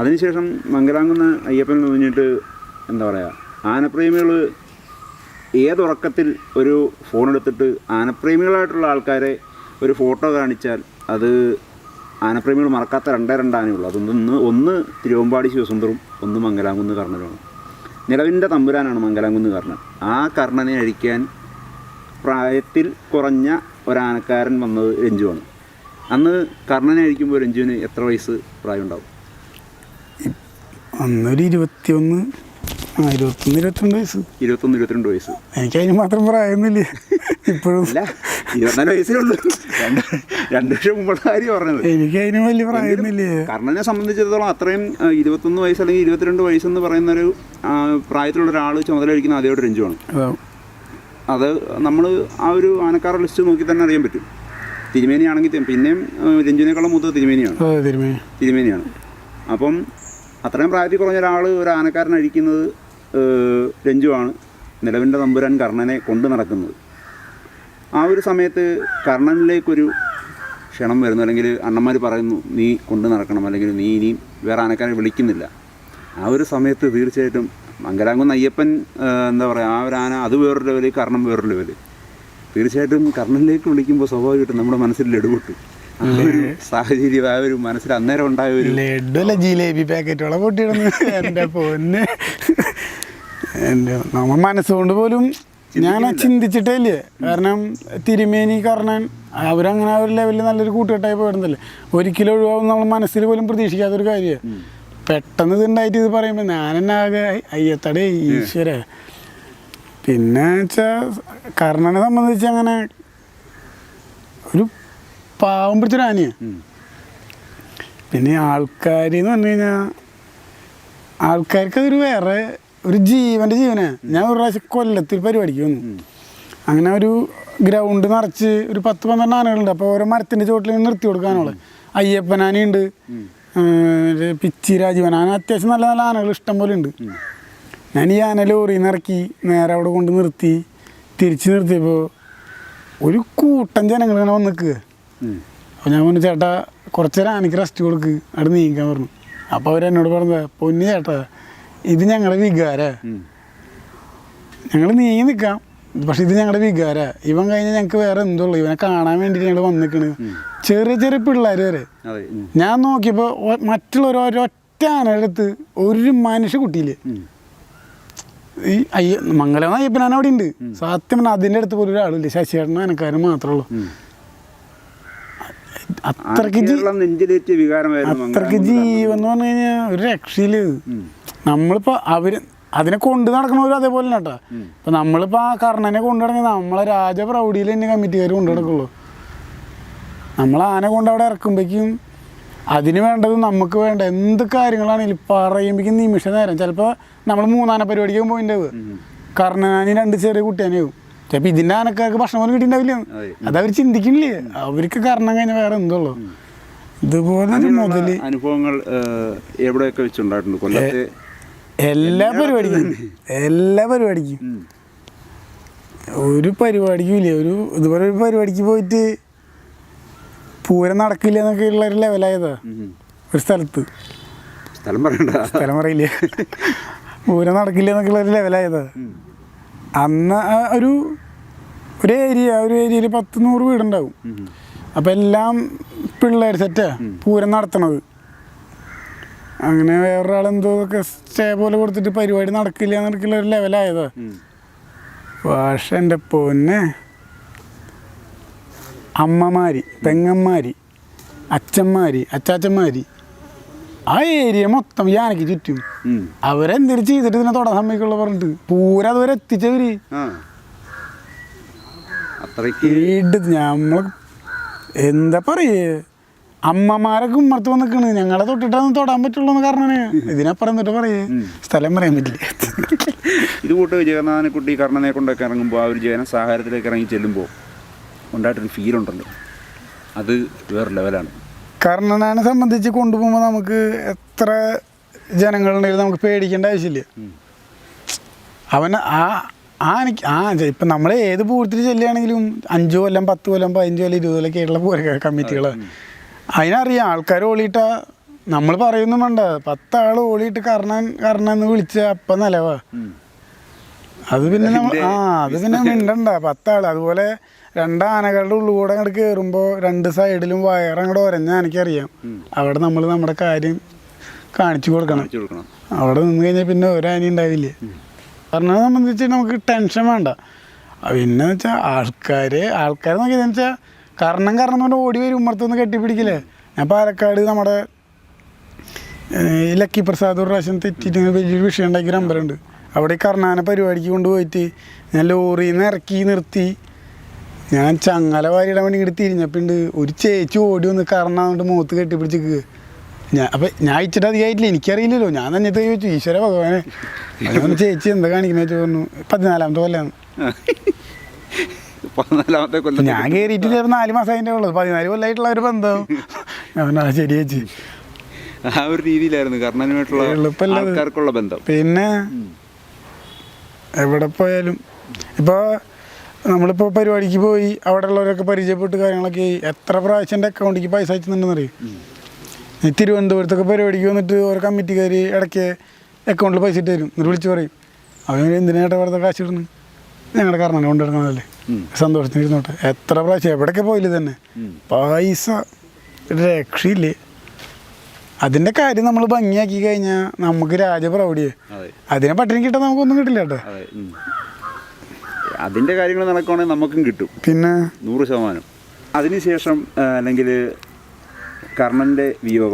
അതിനുശേഷം മംഗലാംകുന്ന് അയ്യപ്പൻ എന്ന് പറഞ്ഞിട്ട് എന്താ പറയുക ആനപ്രേമികൾ ഏതുറക്കത്തിൽ ഒരു ഫോൺ എടുത്തിട്ട് ആനപ്രേമികളായിട്ടുള്ള ആൾക്കാരെ ഒരു ഫോട്ടോ കാണിച്ചാൽ അത് ആനപ്രേമികൾ മറക്കാത്ത രണ്ടേ രണ്ടാനേ ഉള്ളൂ. അതൊന്ന് ഒന്ന് തിരുവമ്പാടി ശിവസുന്ദറും ഒന്ന് മംഗലാംകുന്ന് കർണനുമാണ്. നിലവിന്റെ തമ്പുരാനാണ് മംഗലാംകുന്ന് കർണൻ. ആ കർണനെ അഴിക്കാൻ പ്രായത്തിൽ കുറഞ്ഞ ഒരാനക്കാരൻ വന്നത് രഞ്ജുവാണ്. അന്ന് കർണനെ അഴിക്കുമ്പോൾ രഞ്ജുവിന് എത്ര വയസ്സ് പ്രായം അന്നൊരു ഇരുപത്തിയൊന്ന് ആ ഇരുപത്തൊന്ന് ഇരുപത്തിരണ്ട് വയസ്സ്. ഇരുപത്തൊന്ന് ഇരുപത്തിരണ്ട് വയസ്സ്. എനിക്ക് അതിന് മാത്രം പ്രായമൊന്നുമില്ല. ഇപ്പോഴും അല്ല ഇരുപത്തിനാല് വയസ്സിലുള്ളൂ. രണ്ട് രണ്ട് വർഷം മുമ്പുള്ള കാര്യം പറഞ്ഞത്. എനിക്ക് അതിന് വലിയ പ്രായമൊന്നുമില്ല. കർണനെ സംബന്ധിച്ചിടത്തോളം അത്രയും ഇരുപത്തൊന്ന് വയസ്സ് അല്ലെങ്കിൽ ഇരുപത്തിരണ്ട് വയസ്സെന്ന് പറയുന്ന ഒരു പ്രായത്തിലുള്ള ഒരാൾ ചുമതല ആദ്യമായിട്ട് രഞ്ജുവാണ്. അതാ അത് നമ്മൾ ആ ഒരു ആനക്കാർ ലിസ്റ്റ് നോക്കി തന്നെ അറിയാൻ പറ്റും. തിരുമേനിയാണെങ്കിൽ പിന്നെയും രഞ്ജുവിനേക്കാളും മൂത്തത് തിരുമേനിയാണ്. തിരുമേനിയാണ്. അപ്പം അത്രയും പ്രായത്തിൽ കുറഞ്ഞ ഒരാൾ ഒരു ആനക്കാരൻ അഴിക്കുന്നത് രഞ്ജുവാണ്. നിലവിന്റെ തമ്പുരാൻ കർണനെ കൊണ്ടു നടക്കുന്നത്. ആ ഒരു സമയത്ത് കർണനിലേക്കൊരു ക്ഷണം വരുന്നു. അല്ലെങ്കിൽ അണ്ണന്മാർ പറയുന്നു നീ കൊണ്ടു നടക്കണം. അല്ലെങ്കിൽ നീ ഇനിയും വേറെ ആനക്കാരെ വിളിക്കുന്നില്ല. ആ ഒരു സമയത്ത് തീർച്ചയായിട്ടും മംഗലാംകുന്ന് അയ്യപ്പൻ എന്താ പറയുക ആ ഒരു ആന അത് വേറൊരു ലെവൽ കർണം വേറൊരു ലെവൽ തീർച്ചയായിട്ടും കർണനിലേക്ക് വിളിക്കുമ്പോൾ സ്വാഭാവികമായിട്ടും നമ്മുടെ മനസ്സിൽ ലഡുപൊട്ടു ആ ഒരു സാഹചര്യം ആ ഒരു മനസ്സിൽ അന്നേരം ഉണ്ടായ ഒരു ലഡു അല്ല ജിലേബി പാക്കറ്റുള്ള പൊട്ടിയിടുന്നു. എന്റെ പൊന്ന്. എന്റെ നമ്മ മനസ്സുകൊണ്ട് പോലും ഞാൻ ചിന്തിച്ചിട്ടേ ഇല്ലേ കാരണം തിരുമേനി കർണൻ അവരങ്ങനെ ആ ഒരു ലെവലിൽ നല്ലൊരു കൂട്ടുകെട്ടായി പോയിരുന്നല്ലേ? ഒരിക്കലും ഒഴിവാകും നമ്മൾ മനസ്സിൽ പോലും പ്രതീക്ഷിക്കാത്തൊരു കാര്യമാണ് പെട്ടെന്ന് ഇത് ഉണ്ടായിട്ട് ഇത് പറയുമ്പോൾ ഞാൻ എന്നെ ആകെ അയ്യത്തടേ ഈശ്വര. പിന്നെ വെച്ചാൽ കർണനെ സംബന്ധിച്ച് അങ്ങനെ ഒരു പാവം പിടിച്ചൊരു ആനയാണ് പിന്നെ ആൾക്കാർ എന്ന് പറഞ്ഞു കഴിഞ്ഞാൽ ആൾക്കാർക്ക് അതൊരു വേറെ ഒരു ജീവന്റെ ജീവനാണ് ഞാൻ ഒരു പ്രാവശ്യം കൊല്ലത്തിൽ പരിപാടിക്ക് വന്നു. അങ്ങനെ ഒരു ഗ്രൗണ്ട് നിറച്ച് ഒരു പത്ത് പന്ത്രണ്ട് ആനകളുണ്ട്. അപ്പോൾ ഓരോ മരത്തിന്റെ ചുവട്ടിൽ നിർത്തി കൊടുക്കാനുള്ളത് അയ്യപ്പനാനയുണ്ട് പിച്ചി രാജീവൻ. ആന അത്യാവശ്യം നല്ല നല്ല ആനകൾ ഇഷ്ടം പോലെ ഉണ്ട്. ഞാൻ ഈ ആന ലോറിയിൽ നിന്ന് ഇറക്കി നേരെ അവിടെ കൊണ്ട് നിർത്തി തിരിച്ച് നിർത്തിയപ്പോൾ ഒരു കൂട്ടം ജനങ്ങൾ ഇങ്ങനെ വന്ന് നിൽക്കുക. അപ്പോൾ ഞാൻ പറഞ്ഞു ചേട്ടാ കുറച്ച് നേരം എനിക്ക് റെസ്റ്റ് കൊടുക്ക്. അവിടെ നീക്കാൻ പറഞ്ഞു. അപ്പോൾ അവരെന്നോട് പറഞ്ഞത് പൊന്നു ചേട്ടാ ഇത് ഞങ്ങളുടെ വികാര. ഞങ്ങൾ നീങ്ങി നിൽക്കാം പക്ഷെ ഇത് ഞങ്ങളുടെ വികാര. ഇവൻ കഴിഞ്ഞാൽ ഞങ്ങൾക്ക് വേറെ എന്തുള്ളൂ ഇവനെ കാണാൻ വേണ്ടിയിട്ട് ഞങ്ങൾ വന്നിക്കണ്. ചെറിയ ചെറിയ പിള്ളേർ വരെ. ഞാൻ നോക്കിയപ്പോൾ മറ്റുള്ളവർ ഒരൊറ്റ ആനടുത്ത് ഒരു മനുഷ്യ കുട്ടിയില്ലേ. ഈ അയ്യ മംഗലം അയ്യപ്പനാൻ അവിടെ ഉണ്ട് സത്യം അതിന്റെ അടുത്ത് പോലും ഒരാളില്ല ശശിയേട്ടനും അനക്കാരും മാത്രമേ ഉള്ളൂ. അത്രയ്ക്ക് വികാരമായിരുന്നു ജീവൻ എന്ന് പറഞ്ഞു കഴിഞ്ഞാൽ ഒരു രക്ഷയിൽ. നമ്മളിപ്പോ അവർ അതിനെ കൊണ്ട് നടക്കണവരും അതേപോലെ കേട്ടോ. ഇപ്പൊ നമ്മളിപ്പോ ആ കർണനെ കൊണ്ടു നടങ്ങി നമ്മളെ രാജപ്രൗഢിയിൽ തന്നെ കമ്മിറ്റിക്കാർ കൊണ്ടു നടക്കുള്ളൂ. നമ്മൾ ആന കൊണ്ട് അവിടെ ഇറക്കുമ്പോഴേക്കും അതിന് വേണ്ടത് നമുക്ക് വേണ്ട എന്ത് കാര്യങ്ങളാണെങ്കിലും പറയുമ്പോഴേക്കും നിമിഷ നേരം. ചിലപ്പോൾ നമ്മൾ മൂന്നാന പരിപാടിക്ക് പോയിണ്ടാവുക കർണനാനി രണ്ട് ചെറിയ കുട്ടിയാനാവും ചിലപ്പോൾ ഇതിന്റെ ആനക്കാർക്ക് ഭക്ഷണം പോലും കിട്ടിയിട്ടുണ്ടാവില്ല. അതെ. അതവർ ചിന്തിക്കണില്ലേ അവർക്ക് കാരണം കഴിഞ്ഞാൽ വേറെ എന്തുള്ളൂ ഇതുപോലെ ഒരു അങ്ങനെയുള്ള അനുഭവങ്ങൾ എവിടെയൊക്കെ വെച്ചുണ്ടായിട്ടുണ്ട്? കൊല്ലത്തെ? എല്ലാ പരിപാടിക്കും. എല്ലാ പരിപാടിക്കും. ഒരു പരിപാടിക്കും ഇല്ല. ഒരു ഇതുപോലെ ഒരു പരിപാടിക്ക് പോയിട്ട് പൂരം നടക്കില്ല എന്നൊക്കെ ഉള്ള ഒരു ലെവലായതാ. ഒരു സ്ഥലത്ത്. സ്ഥലം പറയണ്ട. സ്ഥലം പറയില്ല. പൂരം നടക്കില്ല എന്നൊക്കെ ഉള്ള ഒരു ലെവലായതാ. അന്ന് ഒരു ഒരു ഏരിയ ഒരു ഏരിയയിൽ പത്ത് നൂറ് വീടുണ്ടാവും. അപ്പം എല്ലാം പിള്ളേർ സെറ്റാ പൂരം നടത്തണത് അങ്ങനെ വേറൊരാൾ സ്റ്റേ പോലെ കൊടുത്തിട്ട് പരിപാടി നടക്കില്ല നടക്കില്ല ഒരു ലെവലായതാ. പക്ഷെ എന്റെ പൊന്നെ അമ്മമാര് പെങ്ങന്മാരി അച്ഛന്മാര് അച്ചാച്ചന്മാര് ആ ഏരിയ മൊത്തം ഈ ആനയ്ക്ക് ചുറ്റും അവരെന്തിനു ചെയ്തിട്ട് ഇതിനെ തൊടാൻ സമ്മതിക്കുള്ള പറഞ്ഞിട്ട്. പൂര അതുവരെ എത്തിച്ചവര്. നമ്മൾ എന്താ പറയേ? അമ്മമാരൊക്കെ ഉമ്മർത്ത് വന്ന് നിൽക്കണ് ഞങ്ങളെ തൊട്ടിട്ടൊന്നും തൊടാൻ പറ്റുള്ളൂ എന്ന് കാരണമാണ് ഇതിനപ്പുറം എന്നിട്ട് പറയേ? സ്ഥലം പറയാൻ പറ്റില്ല. ഇത് കൂട്ട് ജഗന്നാഥനെക്കുട്ടി കർണനെ കൊണ്ടൊക്കെ ഇറങ്ങുമ്പോൾ ആ ഒരു ജീവന സാഹചര്യത്തിലേക്ക് ഇറങ്ങി ചെല്ലുമ്പോൾ ഉണ്ടായിട്ടൊരു ഫീൽ ഉണ്ടല്ലോ. അത് വേറെ ലെവലാണ് കർണനാനെ സംബന്ധിച്ച് കൊണ്ടുപോകുമ്പോൾ നമുക്ക് എത്ര ജനങ്ങളുണ്ടെങ്കിലും നമുക്ക് പേടിക്കേണ്ട ആവശ്യമില്ല. അവൻ ആ ആ എനിക്ക് ആ ഇപ്പം നമ്മൾ ഏത് പൂരത്തിൽ ചെല്ലുകയാണെങ്കിലും അഞ്ച് കൊല്ലം പത്ത് കൊല്ലം പതിനഞ്ച് കൊല്ലം ഇരുപത് കൊല്ലം കേരള പൂര കമ്മിറ്റികൾ അതിനറിയാം ആൾക്കാർ ഓളിയിട്ട നമ്മൾ പറയുന്നും വേണ്ട. പത്താൾ ഓളിയിട്ട് കർണൻ കർണൻ എന്ന് വിളിച്ച അപ്പം നിലവാ. അത് പിന്നെ ആ അത് പിന്നെ മിണ്ടണ്ട. പത്താൾ അതുപോലെ രണ്ടാനകളുടെ ആനകളുടെ ഉള്ളിൽ കൂടെ അങ്ങോട്ട് കയറുമ്പോൾ രണ്ട് സൈഡിലും വയറങ്ങോട്ട് ഒരഞ്ഞ എനിക്കറിയാം. അവിടെ നമ്മൾ നമ്മുടെ കാര്യം കാണിച്ചു കൊടുക്കണം. അവിടെ നിന്ന് കഴിഞ്ഞാൽ പിന്നെ ഒരാനി ഉണ്ടാവില്ലേ. പറഞ്ഞത് സംബന്ധിച്ച് നമുക്ക് ടെൻഷൻ വേണ്ട. പിന്നെ വെച്ചാൽ ആൾക്കാർ ആൾക്കാരെ നോക്കിയതെന്ന് വെച്ചാൽ കാരണം കാരണം കൊണ്ട് ഓടി വരും. ഉമ്മർത്തൊന്ന് കെട്ടിപ്പിടിക്കില്ലേ ഞാൻ പാലക്കാട് നമ്മുടെ ലക്കി പ്രസാദ് ഒരു പ്രാവശ്യം തെറ്റിയിട്ട് ഇങ്ങനെ വലിയൊരു വിഷയം ഉണ്ടാക്കിയ ഒരു അമ്പലമുണ്ട്. അവിടെ കർണാന പരിപാടിക്ക് കൊണ്ടുപോയിട്ട് ഞാൻ ലോറിയിൽ നിന്ന് ഇറക്കി നിർത്തി. ഞാൻ ചങ്ങല വാരിയിടാൻ വേണ്ടി ഇങ്ങോട്ട് തിരിഞ്ഞപ്പോണ്ട് ഒരു ചേച്ചി ഓടി വന്ന് കർണാന്നിട്ട് മുഖത്ത് കെട്ടിപ്പിടിച്ചു ഞാൻ അപ്പം ഞാൻ അയച്ചിട്ട് അധികമായിട്ടില്ല എനിക്കറിയില്ലല്ലോ. ഞാൻ തന്നെ ചോദിച്ചു ഈശ്വര ഭഗവാനെ ഞാൻ ചേച്ചി എന്താ വെച്ച് പറഞ്ഞു പതിനാലാമത്തെ കൊല്ലാണ്. പതിനാലാമത്തെ കൊല്ലം ഞാൻ കയറിയിട്ട് ചിലപ്പോൾ നാല് മാസം അതിന്റെ ഉള്ളത് പതിനാല് കൊല്ലമായിട്ടുള്ള ഒരു ബന്ധം. ആ ശരി ചേച്ചി. ആ ഒരു രീതിയിലായിരുന്നു കർണനുമായിട്ടുള്ള ആൾക്കാർക്കുള്ള ബന്ധം. പിന്നെ എവിടെ പോയാലും. ഇപ്പോൾ നമ്മളിപ്പോൾ പരിപാടിക്ക് പോയി അവിടെ ഉള്ളവരൊക്കെ പരിചയപ്പെട്ട് കാര്യങ്ങളൊക്കെ. എത്ര പ്രാവശ്യം എന്റെ അക്കൗണ്ടിലേക്ക് പൈസ അയച്ചിട്ടുണ്ടെന്നറിയും? ഈ തിരുവനന്തപുരത്തൊക്കെ പരിപാടിക്ക് വന്നിട്ട് ഓരോ കമ്മിറ്റിക്കാർ ഇടയ്ക്ക് അക്കൗണ്ടിൽ പൈസ ഇട്ട് തരും. എന്നിട്ട് വിളിച്ച് പറയും അവൻ എന്തിനായിട്ട് വെറുതെ കാശ് ഇടുന്നു? ഞങ്ങളുടെ കാരണം കൊണ്ടിടക്കണതല്ലേ ഉം. സന്തോഷത്തിന് ഇരുന്നോട്ടെ എത്ര പ്രാവശ്യം? എവിടെയൊക്കെ പോയില്ല തന്നെ പൈസ രക്ഷയില്ലേ? അതിന്റെ കാര്യം നമ്മൾ ഭംഗിയാക്കി കഴിഞ്ഞാൽ നമുക്ക് രാജപ്രൗഢിയെ. അതെ. അതിനെ പട്ടിണി കിട്ടാൻ നമുക്കൊന്നും കിട്ടില്ല കേട്ടോ. അതിന്റെ കാര്യങ്ങൾ നടക്കുവാണെങ്കിൽ നമുക്കും കിട്ടും. പിന്നെ? നൂറ് ശതമാനം. അതിനുശേഷം അല്ലെങ്കിൽ കർണന്റെ വിയോഗം